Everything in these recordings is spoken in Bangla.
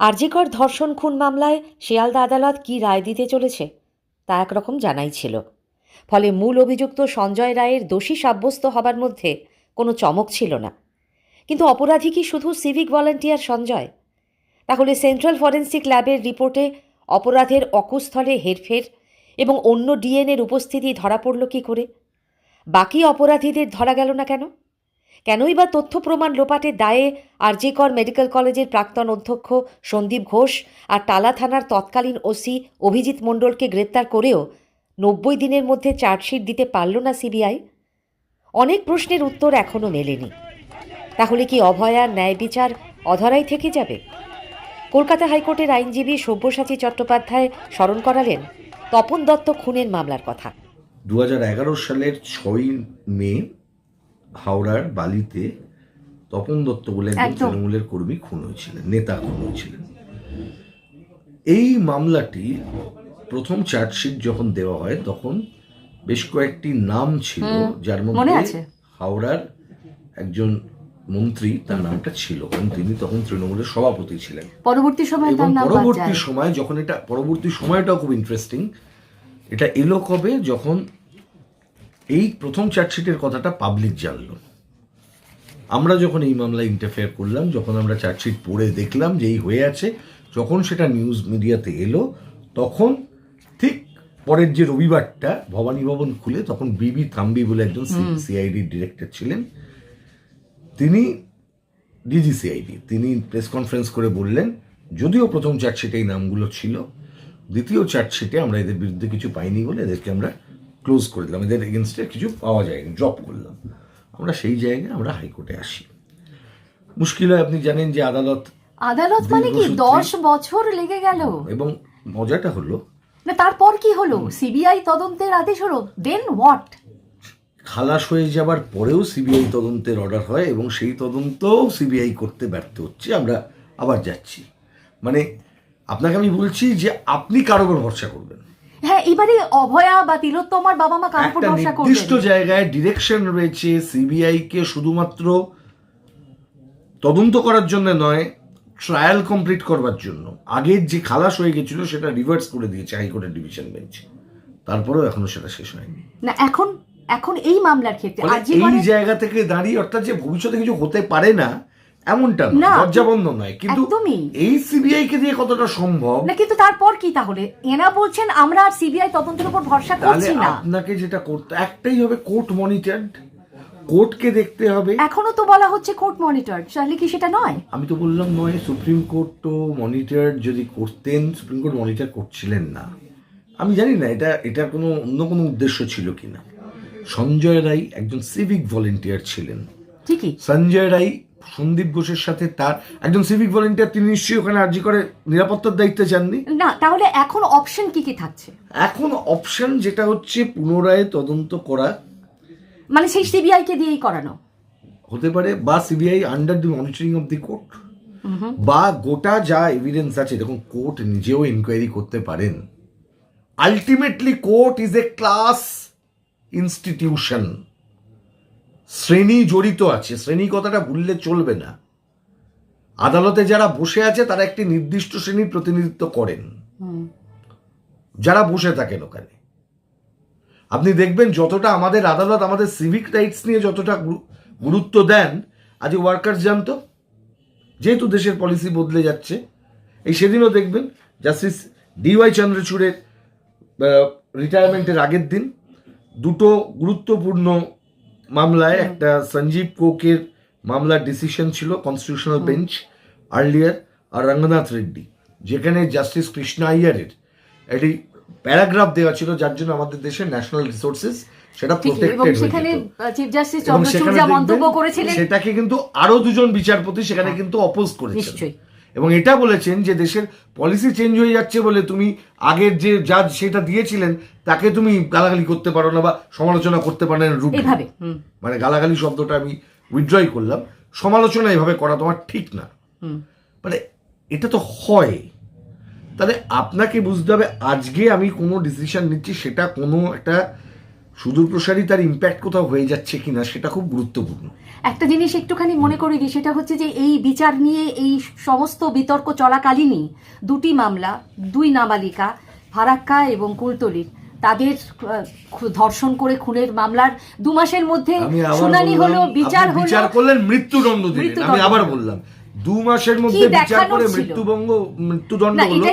আরজিকর ধর্ষণ খুন মামলায় শিয়ালদা আদালত কী রায় দিতে চলেছে তা একরকম জানাই ছিল। ফলে মূল অভিযুক্ত সঞ্জয় রায়ের দোষী সাব্যস্ত হবার মধ্যে কোনো চমক ছিল না। কিন্তু অপরাধী কি শুধু সিভিক ভলান্টিয়ার সঞ্জয়? তাহলে সেন্ট্রাল ফরেন্সিক ল্যাবের রিপোর্টে অপরাধের অকুস্থলে হেরফের এবং অন্য ডিএনএর উপস্থিতি ধরা পড়ল কী করে? বাকি অপরাধীদের ধরা গেল না কেন? কেনই বা তথ্য প্রমাণ লোপাটের দায়ে আরজিকর মেডিকেল কলেজের প্রাক্তন অধ্যক্ষ সন্দীপ ঘোষ আর টালা থানার তৎকালীন ওসি অভিজিৎ মণ্ডলকে গ্রেপ্তার করেও নব্বই দিনের মধ্যে চার্জশিট দিতে পারল না সিবিআই? অনেক প্রশ্নের উত্তর এখনও মেলেনি। তাহলে কি অভয়ার ন্যায় বিচার অধরাই থেকে যাবে? কলকাতা হাইকোর্টের আইনজীবী সব্যসাচী চট্টোপাধ্যায় স্মরণ করালেন তপন দত্ত খুনের মামলার কথা। দু হাজার এগারো সালের ছয়ই মে হাওড়ার বালিতে তপন দত্ত বলে একজন তৃণমূলের কর্মী খুন হয়েছিলেন নেতা খুন হয়েছিলেন এই মামলাটি প্রথম চার্জশিট যখন দেওয়া হয় তখন বেশ কয়েকটি নাম ছিল যার মধ্যে হাওড়ার একজন মন্ত্রী তার নামটা ছিল কারণ তিনি তখন তৃণমূলের সভাপতি ছিলেন। পরবর্তী সময় এবং পরবর্তী সময় যখন এটা পরবর্তী সময়টাও খুব ইন্টারেস্টিং এটা এলো কবে? যখন এই প্রথম চার্জশিটের কথাটা পাবলিক জানলো। আমরা যখন এই মামলায় ইন্টারফেয়ার করলাম যখন আমরা চার্জশিট পড়ে দেখলাম যে এই হয়ে আছে যখন সেটা নিউজ মিডিয়াতে এলো তখন ঠিক পরের যে রবিবারটা ভবানী ভবন খুলে তখন বিবি থাম্বি বলে একজন সিআইডি ডিরেক্টর ছিলেন। তিনি ডিজিসিআইডি তিনি প্রেস কনফারেন্স করে বললেন যদিও প্রথম চার্জশিটে এই নামগুলো ছিল দ্বিতীয় চার্জশিটে আমরা এদের বিরুদ্ধে কিছু পাইনি বলে এদেরকে আমরা ক্লোজ করে দিলাম। এদের এগেনস্টে কিছু পাওয়া যায়নি ড্রপ করলাম। আমরা সেই জায়গায় আমরা হাইকোর্টে আসি। মুশকিল হয় আপনি জানেন যে আদালত আদালত মানে কি? দশ বছর লেগে গেল। এবং মজাটা হলো না তারপর কি হলো? সিবিআই তদন্তের আদেশ হলো দেন হোয়াট খালাস হয়ে যাবার পরেও সিবিআই তদন্তের অর্ডার হয় এবং সেই তদন্তও সিবিআই করতে ব্যর্থ হচ্ছে। আমরা আবার যাচ্ছি। মানে আপনাকে আমি বলছি যে আপনি কারও উপর ভরসা করবেন? হ্যাঁ এবারে অভয়া বা তিলোত্তমার বাবা মা নির্দিষ্ট জায়গায় ডিরেকশন রয়েছে সিবিআই কে শুধুমাত্র তদন্ত করার জন্য নয় ট্রায়াল কমপ্লিট করবার জন্য। আগের যে খালাস হয়ে গেছিল সেটা রিভার্স করে দিয়েছে হাইকোর্টের ডিভিশন বেঞ্চ তারপরেও এখনও সেটা শেষ হয়নি। না এখন এখন এই মামলার ক্ষেত্রে যে এই জায়গা থেকে দাঁড়িয়ে অর্থাৎ যে ভবিষ্যতে কিছু হতে পারে না এমনটা না, দরজা বন্ধ নয় কিন্তু। এই সিবিআই কে দিয়ে কতটা সম্ভব? না কিন্তু তারপর কি তাহলে? এনা বলছেন আমরা আর সিবিআই তদন্তের উপর ভরসা করছি না। আপনাকে যেটা করতে একটাই হবে কোর্ট মনিটরড কোর্টকে দেখতে হবে। এখনও তো বলা হচ্ছে কোর্ট মনিটর তাহলে কি সেটা নয়? আমি তো বললাম নয় সুপ্রিম কোর্ট তো মনিটর যদি করতেন সুপ্রিম কোর্ট মনিটর করছিলেন না। আমি জানি না এটা এটার কোনো অন্য কোনো উদ্দেশ্য ছিল কিনা। সঞ্জয় রায় একজন সিভিক ভলেন্টিয়ার ছিলেন। ঠিকই। সঞ্জয় রায় সন্দীপ ঘোষের সাথে তার একজন সিভিক ভলেন্টিয়ার তিনি নিশ্চয়ই ওখানে আর্জি করে নিরাপত্তার দায়িত্বে যাননি? না তাহলে এখন অপশন কি কি থাকছে? এখন অপশন যেটা হচ্ছে পুনরায় তদন্ত করা। মানে সেই সিবিআই কে দিয়েই করানো? হতে পারে বা CBI under the monitoring of the court বা গোটা যা এভিডেন্স আছে দেখুন কোর্ট নিজেও ইনকোয়ারি করতে পারেন। Ultimately court is a class institution শ্রেণি জড়িত আছে শ্রেণি কথাটা ভুললে চলবে না। আদালতে যারা বসে আছে তারা একটি নির্দিষ্ট শ্রেণির প্রতিনিধিত্ব করেন। যারা বসে থাকেন ওখানে। আপনি দেখবেন যতটা আমাদের আদালত আমাদের সিভিক রাইটস নিয়ে যতটা গুরুত্ব দেন আজ ওয়ার্কার্স জানতো যেহেতু দেশের পলিসি বদলে যাচ্ছে এই সেদিনও দেখবেন জাস্টিস ডিওয়াই চন্দ্রচূড়ের রিটায়ারমেন্টের আগের দিন দুটো গুরুত্বপূর্ণ মামলায় একটা সঞ্জীব কোকের মামলার ডিসিশন ছিল কনস্টিটিউশনাল বেঞ্চ আর্লিয়ার আর রঙ্গনাথ রেড্ডি যেখানে জাস্টিস কৃষ্ণা আইয়ারের একটি প্যারাগ্রাফ দেওয়া ছিল যার জন্য আমাদের দেশের ন্যাশনাল রিসোর্সেস সেটা প্রোটেক্টেড সেখানে সেটাকে কিন্তু আরও দুজন বিচারপতি সেখানে কিন্তু অপোজ নিশ্চয়ই। এবং এটা বলেছেন যে দেশের পলিসি চেঞ্জ হয়ে যাচ্ছে বলে তুমি আগের যে জাজ সেটা দিয়েছিলেন তাকে তুমি গালাগালি করতে পারো না বা সমালোচনা করতে পারো না রূপ মানে গালাগালি শব্দটা আমি উইথড্রই করলাম। সমালোচনা এভাবে করা তোমার ঠিক না। মানে এটা তো হয়। তাহলে আপনাকে বুঝতে হবে আজকে আমি কোনো ডিসিশন নিচ্ছি সেটা কোনো একটা সুদূর প্রসারী তার ইম্প্যাক্ট কোথাও হয়ে যাচ্ছে কিনা সেটা খুব গুরুত্বপূর্ণ একটা জিনিস একটুখানি মনে করে দিই সেটা হচ্ছে যে এই বিচার নিয়ে এই সমস্ত বিতর্ক চলাকালীনই দুটি মামলা দুই নাবালিকা ফারাক্কা এবং কুলতলির তাদের ধর্ষণ করে খুনের মামলার দু মাসের মধ্যে শুনানি হলো বিচার হলো বিচার করলেন মৃত্যুদণ্ড দিলেন আমি আবার বললাম দু মাসের মধ্যে বিচার করে? মৃত্যুবঙ্গ মৃত্যুদণ্ড হলো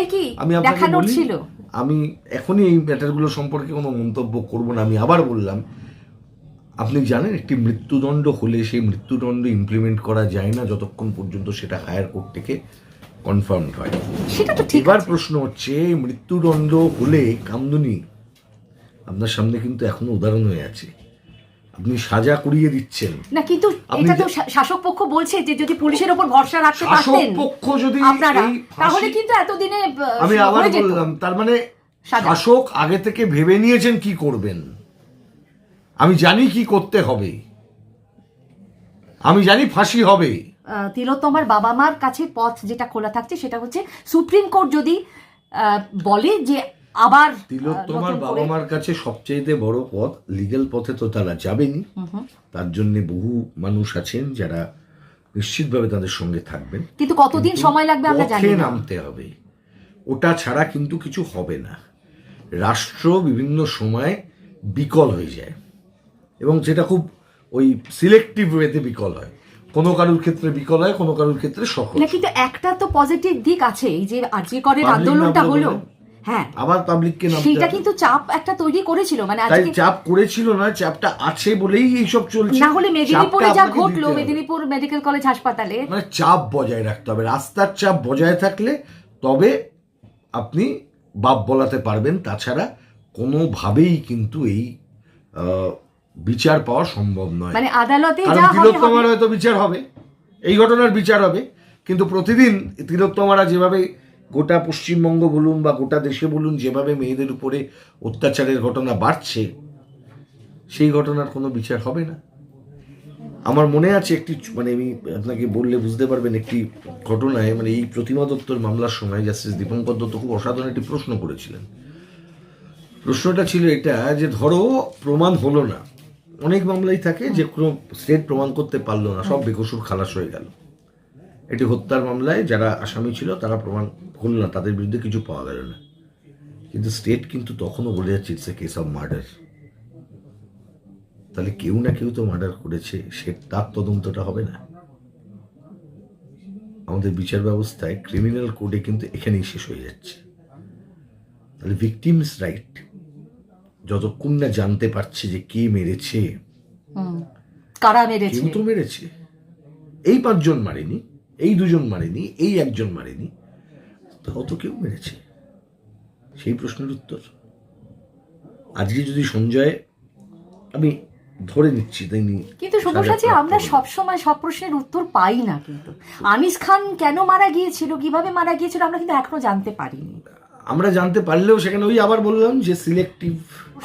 আমি আপনাকে বলি? আমি এখনই এই ম্যাটারগুলো সম্পর্কে কোনো মন্তব্য করব না আমি আবার বললাম আপনি জানেন একটি মৃত্যুদণ্ড হলে সেই মৃত্যুদণ্ড ইমপ্লিমেন্ট করা যায় না যতক্ষণ পর্যন্ত সেটা হায়ার কোর্ট থেকে কনফার্ম হয়। সেটা তো এবার প্রশ্ন হচ্ছে মৃত্যুদণ্ড হলে কামদুনি আপনার সামনে কিন্তু এখনও উদাহরণ হয়ে আছে। আপনি সাজা করিয়ে দিচ্ছেন। না কিন্তু এটা তো শাসক পক্ষ বলছে যে যদি পুলিশের উপর ভরসা রাখতে শাসক পারতেন পক্ষ যদি আপনারা তাহলে কিন্তু এতদিনে আমি আবার বললাম তার মানে শাসক আগে থেকে ভেবে নিয়েছেন কি করবেন। আমি জানি কি করতে হবে। আমি জানি ফাঁসি হবে। তিলোত্তমার বাবা মার কাছে পথ যেটা খোলা থাকছে সেটা হচ্ছে সুপ্রিম কোর্ট যদি আহ, বলে যে আবার তিলোত্তমার নতুন বাবা মার কাছে সবচেয়ে বড় পথ লিগ্যাল পথে তো তারা যাবেনি। তার জন্য বহু মানুষ আছেন যারা নিশ্চিতভাবে তাদের সঙ্গে থাকবেন। কিন্তু কতদিন সময় লাগবে আমরা জানি না। নামতে হবে। ওটা ছাড়া কিন্তু কিছু হবে না। রাষ্ট্র বিভিন্ন সময় বিকল হয়ে যায়। এবং সেটা খুব ওই সিলেক্টিভ ওয়েতে বিকল হয়। কোনো কারুর ক্ষেত্রে বিকল হয় কোনো কারুর ক্ষেত্রে সফল কিন্তু একটা তো পজিটিভ দিক আছে এই যে আরজি করের আন্দোলনটা হলো? হ্যাঁ। আবার পাবলিককে নামতে হবে। কিন্তু চাপ একটা তৈরি করেছিল মানে আজকে চাপ করেছিল না চাপটা আছে বলেই এইসব চলছে। না হলে মেদিনীপুরে যা ঘটলো মেদিনীপুর মেডিকেল কলেজ হাসপাতালে মানে চাপ বজায় রাখতে হবে। রাস্তার চাপ বজায় থাকলে তবে আপনি বাপ বলাতে পারবেন। তাছাড়া কোনোভাবেই কিন্তু এই বিচার পাওয়া সম্ভব নয়। মানে আদালতে যা হবে তিলোত্তমার হয়তো বিচার হবে। এই ঘটনার বিচার হবে। কিন্তু প্রতিদিন তিলোত্তমারা যেভাবে গোটা পশ্চিমবঙ্গ বলুন বা গোটা দেশে বলুন, যেভাবে মেয়েদের উপরে অত্যাচারের ঘটনা বাড়ছে, সেই ঘটনার কোনো বিচার হবে না। আমার মনে আছে একটি মানে আমি আপনাকে বললে বুঝতে পারবেন একটি ঘটনায় মানে এই প্রতিমা দত্তর মামলার সময় জাস্টিস দীপঙ্কর দত্ত খুব অসাধারণ একটি প্রশ্ন করেছিলেন। প্রশ্নটা ছিল এটা যে, ধরো প্রমাণ হলো না। অনেক মামলাই থাকে যে, কোনো স্টেট প্রমাণ করতে পারল না, সব বেকসুর খালাস হয়ে গেল। এটি হত্যার মামলায় যারা আসামি ছিল তারা প্রমাণ হল না তাদের বিরুদ্ধে কিছু পাওয়া গেল না। কিন্তু স্টেট কিন্তু তখনও বলে যাচ্ছে it's a case of murder তাহলে কেউ না কেউ তো মার্ডার করেছে সে তার তদন্তটা হবে না। আমাদের বিচার ব্যবস্থায় ক্রিমিনাল কোডে কিন্তু এখানেই শেষ হয়ে যাচ্ছে। তাহলে ভিকটিমস রাইট যতক্ষণ না জানতে পারছে যে কে মেরেছে। কারা মেরেছে? কেউ তো মেরেছে। এই পাঁচজন মারেনি। এই দুজন মারেনি এই একজন মারেনি তাও তো কেউ মেরেছে? সেই প্রশ্নের উত্তর আজকে যদি সঞ্জয় আমি ধরে নিচ্ছি তিনি কিন্তু সমস্যা যে আমরা সব সময় সব প্রশ্নের উত্তর পাই না কিন্তু। আনিস খান কেন মারা গিয়েছিল কীভাবে মারা গিয়েছিল আমরা কিন্তু এখনও জানতে পারিনি। আমরা জানতে পারলেও সেখানে ওই আবার বললাম যে সিলেক্টিভ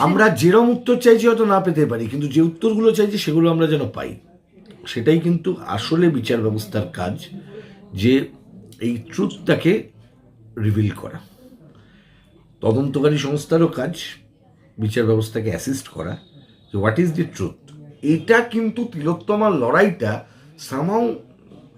আমরা যেরম উত্তর চাইছি হয়তো না পেতে পারি কিন্তু যে উত্তরগুলো চাইছি সেগুলো আমরা যেন পাই। সেটাই কিন্তু আসলে বিচার ব্যবস্থার কাজ যে এই ট্রুথটাকে রিভিল করা। তদন্তকারী সংস্থারও কাজ বিচার ব্যবস্থাকে অ্যাসিস্ট করা যে হোয়াট ইজ দি ট্রুথ এটা কিন্তু তিলোত্তমার লড়াইটা সামাও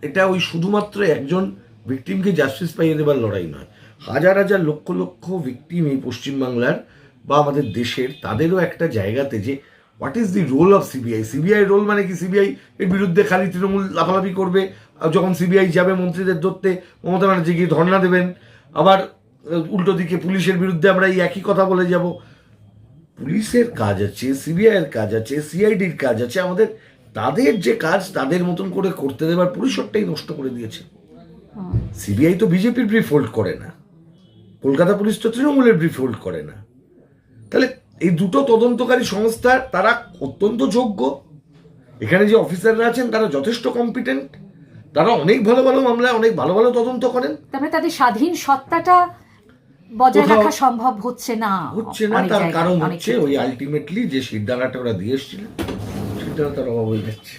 এটা ওই শুধুমাত্র একজন ভিকটিমকে জাস্টিস পাইয়ে দেবার লড়াই নয়। হাজার হাজার লক্ষ লক্ষ ভিকটিম এই পশ্চিমবাংলার বা আমাদের দেশের তাদেরও একটা জায়গাতে যে what is the role of CBI CBI role মানে কি? সিবিআই এর বিরুদ্ধে খালি তৃণমূল লাফালাফি করবে। যখন সিবিআই যাবে মন্ত্রীদের ধরতে, মমতা ব্যানার্জি গিয়ে ধর্ণা দেবেন। আবার উল্টো দিকে পুলিশের বিরুদ্ধে আমরা এই একই কথা বলে যাব। পুলিশের কাজ আছে সিবিআইয়ের কাজ আছে সিআইডির কাজ আছে। আমাদের, তাদের যে কাজ, তাদের মতন করে করতে দেবার পরিসরটাই নষ্ট করে দিয়েছে। সিবিআই তো বিজেপির ব্রিফ হোল্ড করে না। কলকাতা পুলিশ তো তৃণমূলের ব্রিফ হোল্ড করে না। তাহলে এই দুটো তদন্তকারী সংস্থা তারা অত্যন্ত যোগ্য। এখানে যে অফিসাররা আছেন তারা যথেষ্ট কম্পিটেন্ট তারা অনেক ভালো ভালো মামলায় অনেক ভালো ভালো তদন্ত করেন। তারপরে তাদের স্বাধীন সত্তাটা বজায় রাখা সম্ভব হচ্ছে না হচ্ছে না তার কারণ হচ্ছে ওই আলটিমেটলি যে সিদ্ধান্তটা ওরা দিয়ে এসেছিলেন তার অভাব হয়ে যাচ্ছে।